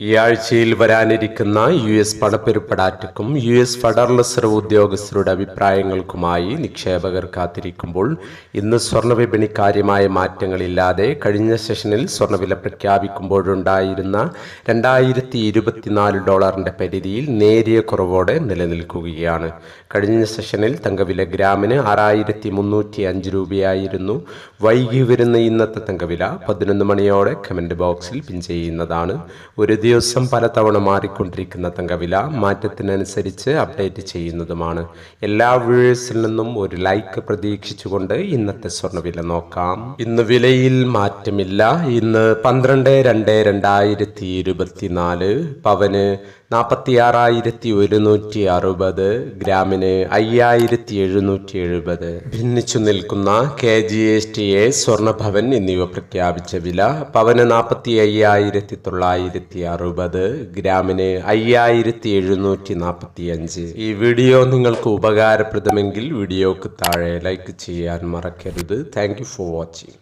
ഈ ആഴ്ചയിൽ വരാനിരിക്കുന്ന യു എസ് പണപ്പെരുപ്പടാറ്റക്കും യു എസ് ഫെഡറൽ റിസർവ് ഉദ്യോഗസ്ഥരുടെ അഭിപ്രായങ്ങൾക്കുമായി നിക്ഷേപകർ കാത്തിരിക്കുമ്പോൾ ഇന്ന് സ്വർണവിപണി കാര്യമായ മാറ്റങ്ങളില്ലാതെ കഴിഞ്ഞ സെഷനിൽ സ്വർണവില പ്രഖ്യാപിക്കുമ്പോഴുണ്ടായിരുന്ന രണ്ടായിരത്തി ഇരുപത്തിനാല് ഡോളറിന്റെ പരിധിയിൽ നേരിയ കുറവോടെ നിലനിൽക്കുകയാണ്. കഴിഞ്ഞ സെഷനിൽ തങ്കവില ഗ്രാമിന് ആറായിരത്തി മുന്നൂറ്റി അഞ്ച് രൂപയായിരുന്നു. വൈകി വരുന്ന ഇന്നത്തെ തങ്കവില പതിനൊന്ന് മണിയോടെ കമന്റ് ബോക്സിൽ പിൻ ചെയ്യുന്നതാണ്. ഒരു ദിവസം പലതവണ മാറിക്കൊണ്ടിരിക്കുന്ന തങ്കവില മാറ്റത്തിനനുസരിച്ച് അപ്ഡേറ്റ് ചെയ്യുന്നതുമാണ്. എല്ലാ വ്യൂവേഴ്സിൽ നിന്നും ഒരു ലൈക്ക് പ്രതീക്ഷിച്ചുകൊണ്ട് ഇന്നത്തെ സ്വർണവില നോക്കാം. ഇന്ന് വിലയിൽ മാറ്റമില്ല. ഇന്ന് പന്ത്രണ്ട് രണ്ട് രണ്ടായിരത്തി ഇരുപത്തിനാല് പവന് നാൽപ്പത്തി ആറായിരത്തി ഒരുന്നൂറ്റി അറുപത് ഗ്രാമിന് അയ്യായിരത്തി എഴുന്നൂറ്റി എഴുപത് ഭിന്നിച്ചു നിൽക്കുന്ന K G S T A Swarnabhavan എന്നിവ പ്രഖ്യാപിച്ച വില പവന് നാൽപ്പത്തി അയ്യായിരത്തി തൊള്ളായിരത്തി അറുപത് ഗ്രാമിന് അയ്യായിരത്തി എഴുന്നൂറ്റി നാൽപ്പത്തി അഞ്ച് ഈ വീഡിയോ നിങ്ങൾക്ക് ഉപകാരപ്രദമെങ്കിൽ വീഡിയോക്ക് താഴെ ലൈക്ക് ചെയ്യാൻ മറക്കരുത്. Thank for watching